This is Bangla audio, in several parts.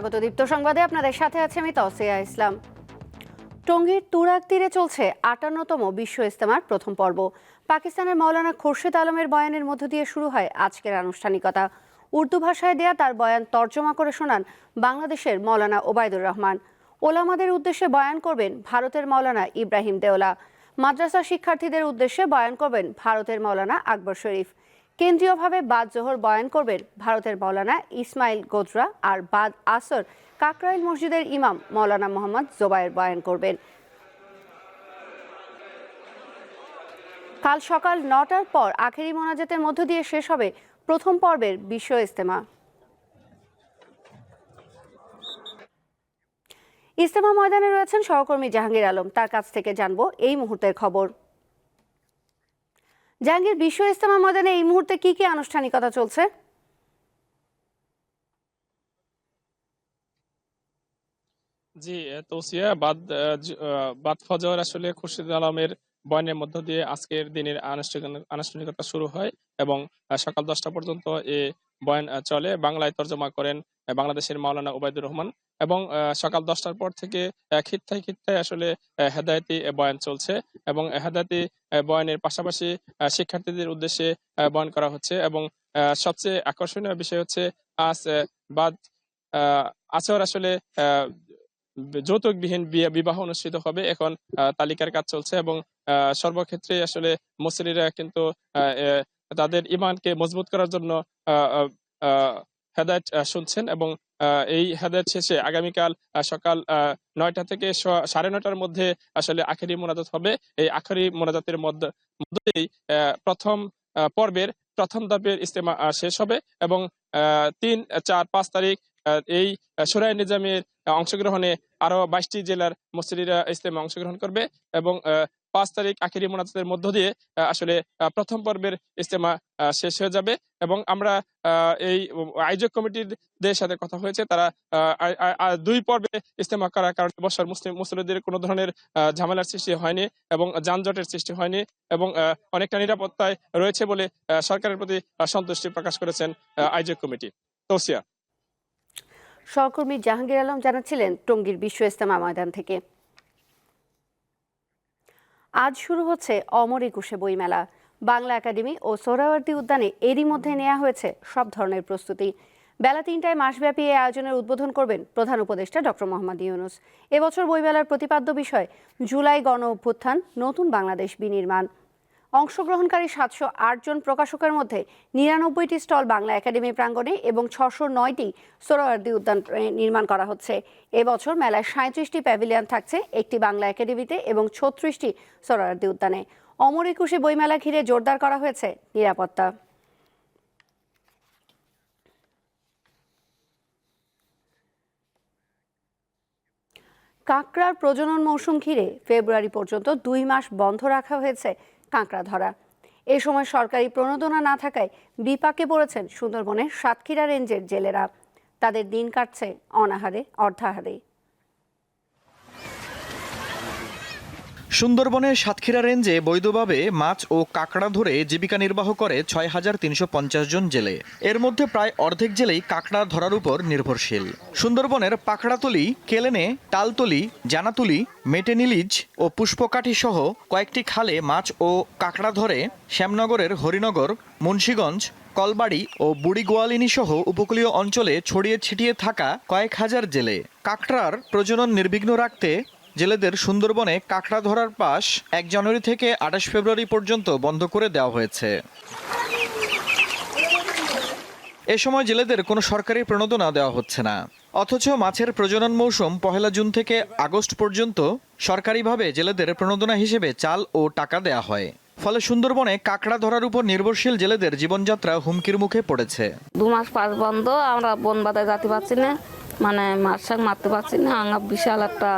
স্বাগত দীপ্ত সংবাদে। আপনাদের সাথে আছে আমি তসিয়া ইসলাম। টঙ্গীর তুরাগ তীরে চলছে আটান্নতম বিশ্ব ইস্তেমার প্রথম পর্ব। পাকিস্তানের মৌলানা খোরশেদ আলমের বয়ানের মধ্য দিয়ে শুরু হয় আজকের আনুষ্ঠানিকতা। উর্দু ভাষায় দেয়া তার বয়ান তর্জমা করে শোনান বাংলাদেশের মৌলানা ওবায়দুর রহমান। ওলামাদের উদ্দেশ্যে বয়ান করবেন ভারতের মৌলানা ইব্রাহিম দেওলা। মাদ্রাসা শিক্ষার্থীদের উদ্দেশ্যে বয়ান করবেন ভারতের মৌলানা আকবর শরীফ। কেন্দ্রীয়ভাবে বাদ জোহর বয়ান করবেন ভারতের মৌলানা ইসমাইল গোদরা আর বাদ আসর কাকরাইল মসজিদের ইমাম মৌলানা মোহাম্মদ জোবায়ের বয়ান করবেন। কাল সকাল নটার পর আখেরি মোনাজাতের মধ্য দিয়ে শেষ হবে প্রথম পর্বের বিশ্ব ইস্তেমা ইস্তেমা ময়দানে রয়েছেন সহকর্মী জাহাঙ্গীর আলম। তার কাছ থেকে জানব এই মুহূর্তের খবর। জাহাঙ্গীর, বিশ্ব ইস্তেমা ময়দানে এই মুহূর্তে কি কি আনুষ্ঠানিকতা চলছে? জি তৌসিয়া, বাদ বাদ ফজর আসলে খুরশিদ আলমের বয়নের মধ্য দিয়ে আজকের দিনের আনুষ্ঠানিক- আনুষ্ঠানিকতা শুরু হয় এবং সকাল দশটা পর্যন্ত এ বয়ান চলে। বাংলায় তর্জমা করেন বাংলাদেশের মাওলানা ওবায়দুর রহমান। এবং সকাল দশটার পর থেকে খিত্তায় খিত্তায় আসলে হেদায়েতি বয়ান চলছে এবং হেদায়েতি বয়ানের পাশাপাশি শিক্ষার্থীদের উদ্দেশ্যে বয়ান করা হচ্ছে এবং সবচেয়ে আকর্ষণীয় বিষয় হচ্ছে আজ বাদ আসর আসলে যৌতুকবিহীন বিবাহ অনুষ্ঠিত হবে। এখন তালিকার কাজ চলছে এবং সর্বক্ষেত্রে আসলে মুসলিরা কিন্তু তাদের ইমানকে মজবুত করার জন্য হেদায়েত শুনছেন এবং এই হেদায়েত শেষে আগামীকাল সকাল নয়টা থেকে সাড়ে নয়টার মধ্যে আসলে আখেরি মোনাজাত হবে। এই আখেরি মোনাজাতের মধ্যে, মধ্যেই প্রথম পর্বের প্রথম ধাপের ইস্তেমা শেষ হবে এবং তিন, চার, পাঁচ তারিখ এই সুরাই নিজামের অংশগ্রহণে আরও বাইশটি জেলার মুসলিরা ইস্তেমা অংশগ্রহণ করবে এবং পাঁচ তারিখ আখেরি মোনাজাতের মধ্য দিয়ে আসলে প্রথম পর্বের ইস্তেমা শেষ হয়ে যাবে এবং আমরা এই আয়োজক কমিটিদের সাথে কথা হয়েছে। তারা দুই পর্বে ইস্তেমা করার কারণে বছর মুসলিম, মুসলিমদের কোনো ধরনের ঝামেলার সৃষ্টি হয়নি এবং যানজটের সৃষ্টি হয়নি এবং অনেকটা নিরাপত্তায় রয়েছে বলে সরকারের প্রতি সন্তুষ্টি প্রকাশ করেছেন আয়োজক কমিটি। তৌসিয়া। সহকর্মী জাহাঙ্গীর আলম জানাচ্ছিলেন টঙ্গীর বিশ্ব ইস্তেমা ময়দান থেকে। আজ শুরু হচ্ছে অমর একুশে বইমেলা। বাংলা একাডেমি ও সোহরাওয়ার্দী উদ্যানে এরই মধ্যে নেওয়া হয়েছে সব ধরনের প্রস্তুতি। বেলা তিনটায় মাসব্যাপী এই আয়োজনের উদ্বোধন করবেন প্রধান উপদেষ্টা ডক্টর মোহাম্মদ ইউনুস। এবছর বইমেলার প্রতিপাদ্য বিষয়, জুলাই গণ অভ্যুত্থান নতুন বাংলাদেশ বিনির্মাণ। অংশগ্রহণকারী সাতশো আট জন প্রকাশকের মধ্যে নিরানব্বইটি স্টল বাংলা একাডেমি প্রাঙ্গণে এবং ছশো নয়টি সোহরাওয়ার্দী উদ্যান নির্মাণ করা হচ্ছে। এবছর মেলায় সাঁত্রিশটি প্যাভিলিয়ন থাকছে, একটি বাংলা একাডেমিতে এবং ছত্রিশটি সোহরাওয়ার্দী উদ্যানে। অমর একুশে বইমেলা ঘিরে জোরদার করা হয়েছে নিরাপত্তা। কাঁকড়ার প্রজনন মৌসুম ঘিরে ফেব্রুয়ারি পর্যন্ত দুই মাস বন্ধ রাখা হয়েছে কাঁকড়া ধরা। এ সময় সরকারি প্রণোদনা না থাকায় বিপাকে পড়েছেন সুন্দরবনের সাতক্ষীরা রেঞ্জের জেলেরা। তাদের দিন কাটছে অনাহারে, অর্ধাহারে। সুন্দরবনের সাতক্ষীরা রেঞ্জে বৈধভাবে মাছ ও কাঁকড়া ধরে জীবিকা নির্বাহ করে ছয় হাজার তিনশো পঞ্চাশ জন জেলে। এর মধ্যে প্রায় অর্ধেক জেলেই কাঁকড়া ধরার উপর নির্ভরশীল। সুন্দরবনের পাকড়াতলি, কেলেনে, তালতলি, জানাতুলি, মেটেনিলিজ ও পুষ্পকাঠি সহ কয়েকটি খালে মাছ ও কাঁকড়া ধরে শ্যামনগরের হরিনগর, মুন্সীগঞ্জ, কলবাড়ি ও বুড়িগোয়ালিনী সহ উপকূলীয় অঞ্চলে ছড়িয়ে ছিটিয়ে থাকা কয়েক হাজার জেলে। কাঁকড়ার প্রজনন নির্বিঘ্ন রাখতে জেলেদের সুন্দরবনে কাঁকড়া ধরার পাশ এক জানুয়ারি থেকে আঠাশ ফেব্রুয়ারি পর্যন্ত বন্ধ করে দেওয়া হয়েছে। এ সময় জেলেদের কোনো সরকারি প্রণোদনা দেওয়া হচ্ছে না। অথচ মাছের প্রজনন মৌসুম পহেলা জুন থেকে আগস্ট পর্যন্ত সরকারিভাবে জেলেদের প্রণোদনা হিসেবে চাল ও টাকা দেয়া হয়। ফলে সুন্দরবনে কাঁকড়া ধরার উপর নির্ভরশীল জেলেদের জীবনযাত্রা হুমকির মুখে পড়েছে। দু মাস পাস বন্ধ, আমরা বন বাদায় যেতে পারছি না। মানে মাছ শাক মারতে পারছি না আঙা বিশাল একটা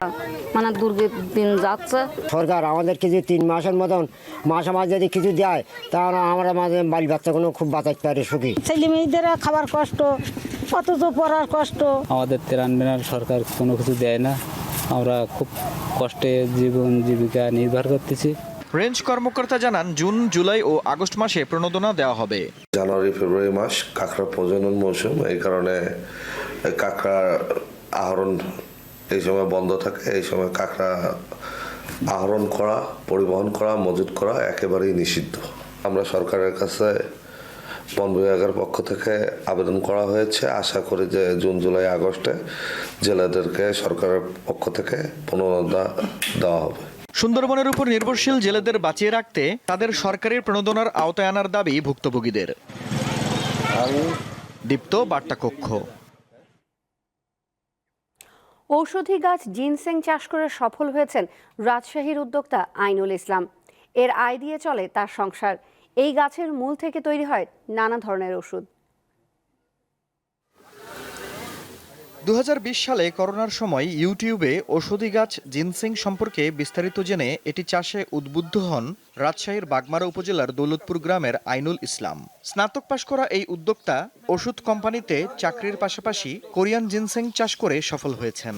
মানে দুর্গের দিন যাচ্ছে। সরকার আমাদের কিছু তিন মাসের মতন মাসে মাস যদি কিছু দেয় তাহলে আমরা মাঝে বাড়ি বাচ্চাগুলো খুব বাঁচাতে পারি সুখী। ছেলে মেয়েদের খাবার কষ্ট অথচ পড়ার কষ্ট। আমাদের ত্রাণ বিনার সরকার কোনো কিছু দেয় না। আমরা খুব কষ্টে জীবন জীবিকা নির্ভর করতেছি। রেঞ্জ কর্মকর্তা জানান জুন জুলাই ও আগস্ট মাসে প্রণোদনা দেওয়া হবে। জানুয়ারি ফেব্রুয়ারি মাস কাঁকড়া প্রজনন মৌসুম এই কারণে কাঁকড়া আহরণ এই সময় বন্ধ থাকে এই সময় কাঁকড়া আহরণ করা পরিবহন করা মজুত করা একেবারেই নিষিদ্ধ। আমরা সরকারের কাছে বন বিভাগের পক্ষ থেকে আবেদন করা হয়েছে। আশা করি যে জুন জুলাই আগস্টে জেলেদেরকে সরকারের পক্ষ থেকে পুনরুদ্ধার দেওয়া হবে। সুন্দরবনের উপর নির্ভরশীল জেলেদের বাঁচিয়ে রাখতে তাদের সরকারের প্রণোদনার আওতায় আনার দাবি ভুক্তভোগীদের। দীপ্ত বার্তা কক্ষ ঔষধি গাছ জিনসেং চাষ করে সফল হয়েছেন রাজশাহীর উদ্যোক্তা আইনুল ইসলাম। এর আয় দিয়ে চলে তার সংসার। এই গাছের মূল থেকে তৈরি হয় নানা ধরনের ওষুধ। দু হাজার বিশ সালে করোনার সময় ইউটিউবে ঔষধি গাছ জিনসিং সম্পর্কে বিস্তারিত জেনে এটি চাষে উদ্বুদ্ধ হন রাজশাহীর বাগমারা উপজেলার দৌলতপুর গ্রামের আইনুল ইসলাম। স্নাতক পাশ করা এই উদ্যোক্তা ওষুধ কোম্পানিতে চাকরির পাশাপাশি কোরিয়ান জিনসিং চাষ করে সফল হয়েছেন।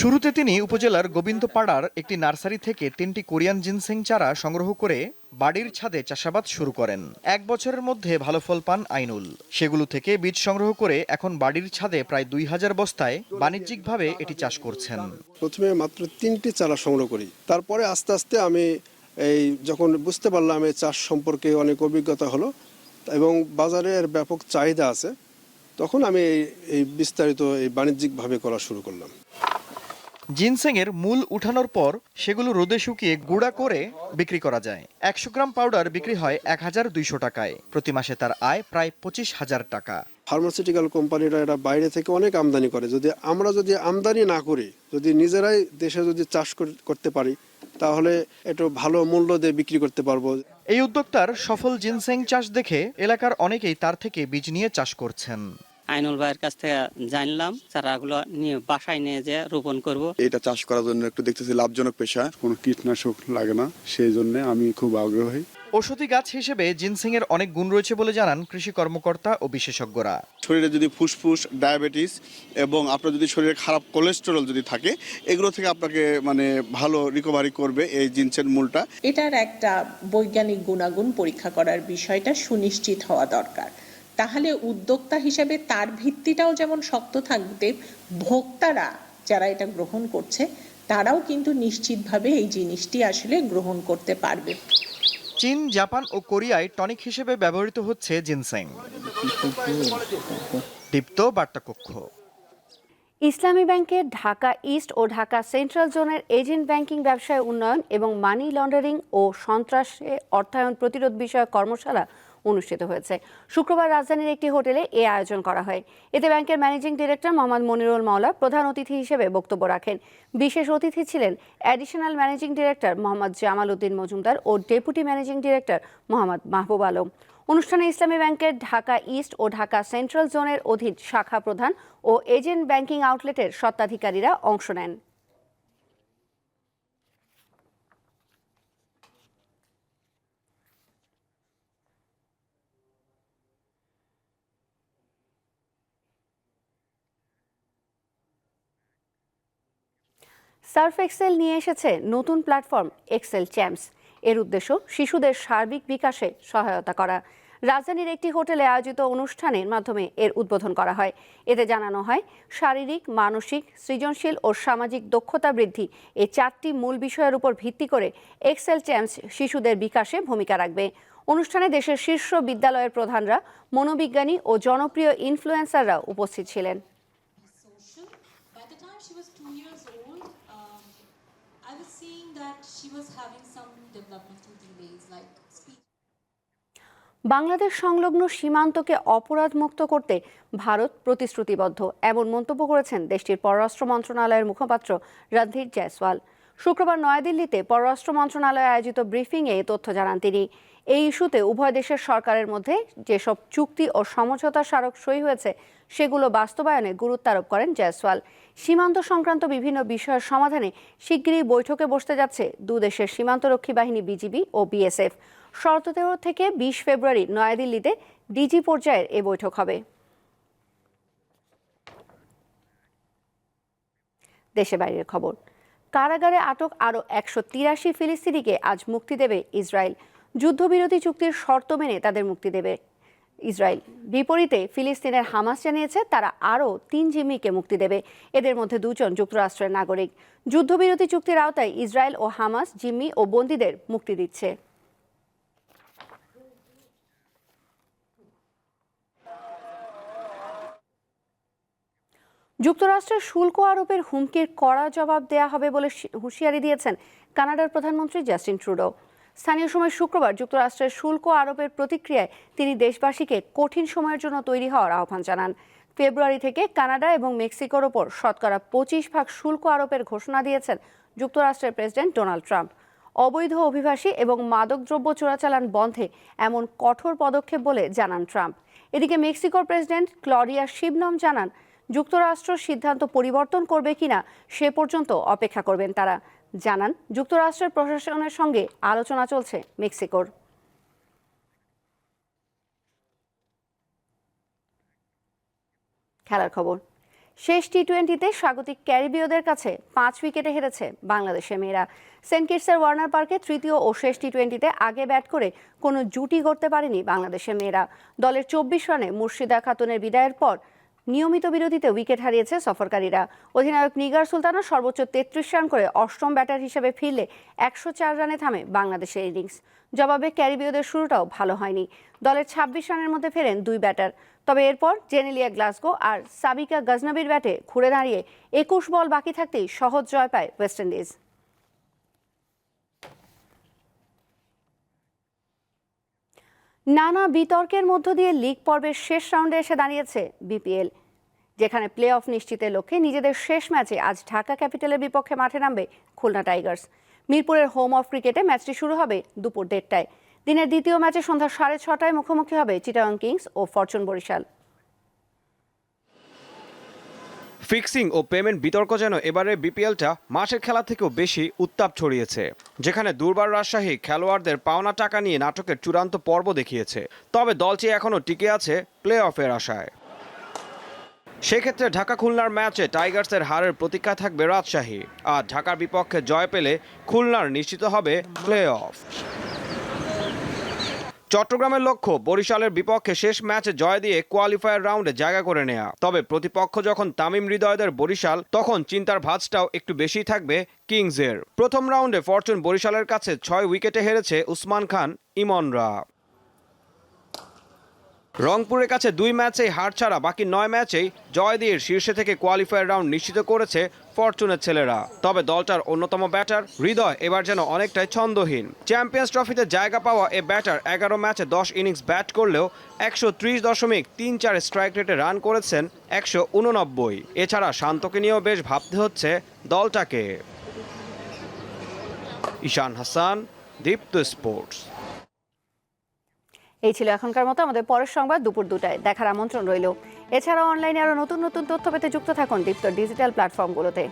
শুরুতে তিনি উপজেলার গোবিন্দপাড়ার একটি নার্সারি থেকে তিনটি কোরিয়ান জিনসিং চারা সংগ্রহ করে বাড়ির ছাদে চাষাবাদ শুরু করেন। এক বছরের মধ্যে ভালো ফল পান আইনুল। সেগুলো থেকে বীজ সংগ্রহ করে এখন বাড়ির ছাদে প্রায় দুই হাজার বস্তায় বাণিজ্যিকভাবে এটি চাষ করছেন। প্রথমে মাত্র তিনটি চারা সংগ্রহ করি। তারপরে আস্তে আস্তে আমি এই যখন বুঝতে পারলাম এই চাষ সম্পর্কে অনেক অভিজ্ঞতা হলো এবং বাজারে এর ব্যাপক চাহিদা আছে, তখন আমি এই- বিস্তারিত এই বাণিজ্যিকভাবে করা শুরু করলাম। জিনসেং এর মূল উঠানোর পর সেগুলো রোদে শুকিয়ে গুঁড়া করে বিক্রি করা যায়। একশো গ্রাম পাউডার বিক্রি হয় এক হাজার দুইশো টাকায়। প্রতি মাসে তার আয় প্রায় পঁচিশ হাজার টাকা। ফার্মাসিউটিক্যাল কোম্পানিরা এটা বাইরে থেকে অনেক আমদানি করে। যদি আমরা যদি আমদানি না করি যদি নিজেরাই দেশে যদি চাষ করতে পারি তাহলে একটু ভালো মূল্য দিয়ে বিক্রি করতে পারব। এই উদ্যোক্তার সফল জিনসেং চাষ দেখে এলাকার অনেকেই তার থেকে বীজ নিয়ে চাষ করছেন। আইনুল ভাইয়ের কাছ থেকে জানলাম চারাগুলো নিয়ে বাসায় নিয়ে যে রোপণ করব। এটা চাষ করার জন্য একটু দেখতেছি লাভজনক পেশা। কোনো কীটনাশক লাগে না সেই জন্য আমি খুব আগ্রহী। ঔষধি গাছ হিসেবে জিনসিং এর অনেক গুণ রয়েছে বলে জানান কৃষি কর্মকর্তা ও বিশেষজ্ঞরা। শরীরে যদি ফুসফুস ডায়াবেটিস এবং আপনার যদি শরীরে খারাপ কোলেস্টেরল যদি থাকে এগুলো থেকে আপনাকে মানে ভালো রিকভারি করবে এই জিনসের মূলটা। এটার একটা বৈজ্ঞানিক গুণাগুণ পরীক্ষা করার বিষয়টা সুনিশ্চিত হওয়া দরকার। তাহলে উদ্যোক্তা হিসেবে তার ভিত্তিটাও যেমন শক্ত থাকবে ভোক্তারা যারা এটা গ্রহণ করছে তারাও কিন্তু নিশ্চিতভাবে এই জিনিসটি আসলে গ্রহণ করতে পারবে। চীন জাপান ও কোরিয়ায় টনিক হিসেবে ব্যবহৃত হচ্ছে জিনসেং। দীপ্ত বার্তাকক্ষ। ইসলামী ব্যাংকের ঢাকা ইস্ট ও ঢাকা সেন্ট্রাল জোনের এজেন্ট ব্যাংকিং ব্যবসায় উন্নয়ন এবং মানি লন্ডারিং ও সন্ত্রাসে অর্থায়ন প্রতিরোধ বিষয়ক কর্মশালা অনুষ্ঠিত হয়েছে। শুক্রবার রাজধানীর একটি হোটেলে এ আয়োজন করা হয়। এতে ব্যাংকের ম্যানেজিং ডিরেক্টর মোহাম্মদ মনিরুল মাওলা প্রধান অতিথি হিসেবে বক্তব্য রাখেন। বিশেষ অতিথি ছিলেন additional managing director Mohammad Jamal Uddin Majumder ও deputy managing director Mohammad Mahbub Alam. অনুষ্ঠানে ইসলামী ব্যাংকের ঢাকা ইস্ট ও ঢাকা সেন্ট্রাল জোনের অধীন শাখা প্রধান ও এজেন্ট ব্যাংকিং আউটলেটের স্বত্বাধিকারীরা অংশ নেন। সার্ফ এক্সেল নিয়ে এসেছে নতুন প্ল্যাটফর্ম এক্সেল চ্যাম্পস। এর উদ্দেশ্য শিশুদের সার্বিক বিকাশে সহায়তা করা। রাজধানীর একটি হোটেলে আয়োজিত অনুষ্ঠানের মাধ্যমে এর উদ্বোধন করা হয়। এতে জানানো হয়, শারীরিক, মানসিক, সৃজনশীল ও সামাজিক দক্ষতা বৃদ্ধি এই চারটি মূল বিষয়ের উপর ভিত্তি করে এক্সেল চ্যাম্পস শিশুদের বিকাশে ভূমিকা রাখবে। অনুষ্ঠানে দেশের শীর্ষ বিদ্যালয়ের প্রধানরা, মনোবিজ্ঞানী ও জনপ্রিয় ইনফ্লুয়েন্সাররা উপস্থিত ছিলেন। বাংলাদেশ সংলগ্ন সীমান্তকে অপরাধমুক্ত করতে ভারত প্রতিশ্রুতিবদ্ধ, এমন মন্তব্য করেছেন দেশটির পররাষ্ট্র মন্ত্রণালয়ের মুখপাত্র রণধীর জয়সওয়াল। শুক্রবার নয়াদিল্লিতে পররাষ্ট্র মন্ত্রণালয়ে আয়োজিত ব্রিফিংয়ে এ তথ্য জানান তিনি। এই ইস্যুতে উভয় দেশের সরকারের মধ্যে যেসব চুক্তি ও সমঝোতা স্মারক সই হয়েছে, সেগুলো বাস্তবায়নে গুরুত্ব আরোপ করেন জয়সওয়াল। সীমান্ত সংক্রান্ত বিভিন্ন বিষয়ের সমাধানে শিগগিরই বৈঠকে বসতে যাচ্ছে দেশের সীমান্তরক্ষী বাহিনী বিজিবি ও বিএসএফ। সতেরো থেকে বিশ ফেব্রুয়ারি নয়াদিল্লিতে ডিজি পর্যায়ের এ বৈঠক হবে। দেশে বাইরের খবর। কারাগারে আটক আরও একশো তিরাশি ফিলিস্তিনিকে আজ মুক্তি দেবে ইসরায়েল। যুদ্ধবিরতি চুক্তির শর্ত মেনে তাদের মুক্তি দেবে ইসরায়েল। বিপরীতে ফিলিস্তিনের হামাস জানিয়েছে, তারা আরও তিন জিম্মিকে মুক্তি দেবে। এদের মধ্যে দুজন যুক্তরাষ্ট্রের নাগরিক। যুদ্ধবিরতি চুক্তির আওতায় ইসরায়েল ও হামাস জিম্মি ও বন্দীদের মুক্তি দিচ্ছে। যুক্তরাষ্ট্রের শুল্ক আরোপের হুমকির কড়া জবাব দেয়া হবে বলে হুঁশিয়ারি দিয়েছেন কানাডার প্রধানমন্ত্রী জাস্টিন ট্রুডো। স্থানীয় সময় শুক্রবার যুক্তরাষ্ট্রের শুল্ক আরোপের প্রতিক্রিয়ায় তিনি দেশবাসীকে কঠিন সময়ের জন্য তৈরি হওয়ার আহ্বান জানান। ফেব্রুয়ারি থেকে কানাডা এবং মেক্সিকোর ওপর শতকরা পঁচিশ ভাগ শুল্ক আরোপের ঘোষণা দিয়েছেন যুক্তরাষ্ট্রের প্রেসিডেন্ট ডোনাল্ড ট্রাম্প। অবৈধ অভিবাসী এবং মাদকদ্রব্য চোরাচালান বন্ধে এমন কঠোর পদক্ষেপ বলে জানান ট্রাম্প। এদিকে মেক্সিকোর প্রেসিডেন্ট ক্লডিয়া শিবনম জানান যুক্তরাষ্ট্র সিদ্ধান্ত পরিবর্তন করবে কিনা সে পর্যন্ত অপেক্ষা করবেন তারা। জানান, যুক্তরাষ্ট্রের প্রশাসনের সঙ্গে আলোচনা চলছে মেক্সিকোর। খেলার খবর। শেষ টি টোয়েন্টিতে স্বাগতিক ক্যারিবীয়দের কাছে পাঁচ উইকেটে হেরেছে বাংলাদেশের মেয়েরা। সেন্ট কিটসের ওয়ার্নার পার্কে তৃতীয় ও শেষ টি টোয়েন্টিতে আগে ব্যাট করে কোনো জুটি করতে পারেনি বাংলাদেশের মেয়েরা। দলের চব্বিশ রানে মুর্শিদা খাতুনের বিদায়ের পর নিয়মিত বিরতিতে উইকেট হারিয়েছে সফরকারীরা। অধিনায়ক নিগার সুলতানা সর্বোচ্চ তেত্রিশ রান করে অষ্টম ব্যাটার হিসেবে ফিরলে একশো চার রানে থামে বাংলাদেশের ইনিংস। জবাবে ক্যারিবীয়দের শুরুটাও ভালো হয়নি। দলের ছাব্বিশ রানের মধ্যে ফেরেন দুই ব্যাটার। তবে এরপর জেনেলিয়া গ্লাসগো আর সাবিকা গজনবির ব্যাটে ঘুরে দাঁড়িয়ে একুশ বল বাকি থাকতেই সহজ জয় পায় ওয়েস্ট ইন্ডিজ। নানা বিতর্কের মধ্য দিয়ে লিগ পর্বের শেষ রাউন্ডে এসে দাঁড়িয়েছে বিপিএল, যেখানে প্লে অফ নিশ্চিতের লক্ষ্যে নিজেদের শেষ ম্যাচে আজ ঢাকা ক্যাপিটালের বিপক্ষে মাঠে নামবে খুলনা টাইগার্স। মিরপুরের হোম অফ ক্রিকেটে ম্যাচটি শুরু হবে দুপুর দেড়টায়। দিনের দ্বিতীয় ম্যাচে সন্ধ্যা সাড়ে ছটায় মুখোমুখি হবে চিটাগাং কিংস ও ফরচুন বরিশাল। ফিক্সিং ও পেমেন্ট বিতর্ক যেন এবারে বিপিএলটা মাসের খেলা থেকেও বেশি উত্তাপ ছড়িয়েছে। যেখানে দুর্বার রাজশাহী খেলোয়াড়দের পাওনা টাকা নিয়ে নাটকের চূড়ান্ত পর্ব দেখিয়েছে। তবে দলটি এখনও টিকে আছে প্লে অফের আশায়। সেক্ষেত্রে ঢাকা খুলনার ম্যাচে টাইগার্সের হারের প্রতীক্ষা থাকবে রাজশাহী। আর ঢাকার বিপক্ষে জয় পেলে খুলনার নিশ্চিত হবে প্লে অফ চট্টগ্রামের লক্ষ্য বরিশালের বিপক্ষে শেষ ম্যাচে জয় দিয়ে কোয়ালিফায়ার রাউন্ডে জায়গা করে নেয়া। তবে প্রতিপক্ষ যখন তামিম হৃদয়দের বরিশাল, তখন চিন্তার ভাজটাও একটু বেশি থাকবে কিংসের। প্রথম রাউন্ডে ফরচুন বরিশালের কাছে ছয় উইকেটে হেরেছে উসমান খান, ইমনরা। রংপুরের কাছে দুই ম্যাচেই হার ছাড়া বাকি নয় ম্যাচেই জয় দিয়ে শীর্ষে থেকে কোয়ালিফায়ার রাউন্ড নিশ্চিত করেছে ফরচুনের ছেলেরা। তবে দলটার অন্যতম ব্যাটার হৃদয় এবার যেন অনেকটাই ছন্দহীন। চ্যাম্পিয়ন্স ট্রফিতে জায়গা পাওয়া এ ব্যাটার এগারো ম্যাচে দশ ইনিংস ব্যাট করলেও একশো ত্রিশ দশমিক তিন চার স্ট্রাইক রেটে রান করেছেন একশো উননব্বই। এছাড়া শান্তকে নিয়েও বেশ ভাবতে হচ্ছে দলটাকে। ঈশান হাসান, দীপ্ত স্পোর্টস। এই ছিল এখনকার মতো, আমাদের পরের সংবাদ দুপুর দুটায়। দেখার আমন্ত্রণ রইল। এছাড়াও অনলাইনে আরও নতুন নতুন তথ্য পেতে যুক্ত থাকুন দীপ্ত ডিজিটাল প্ল্যাটফর্মগুলোতে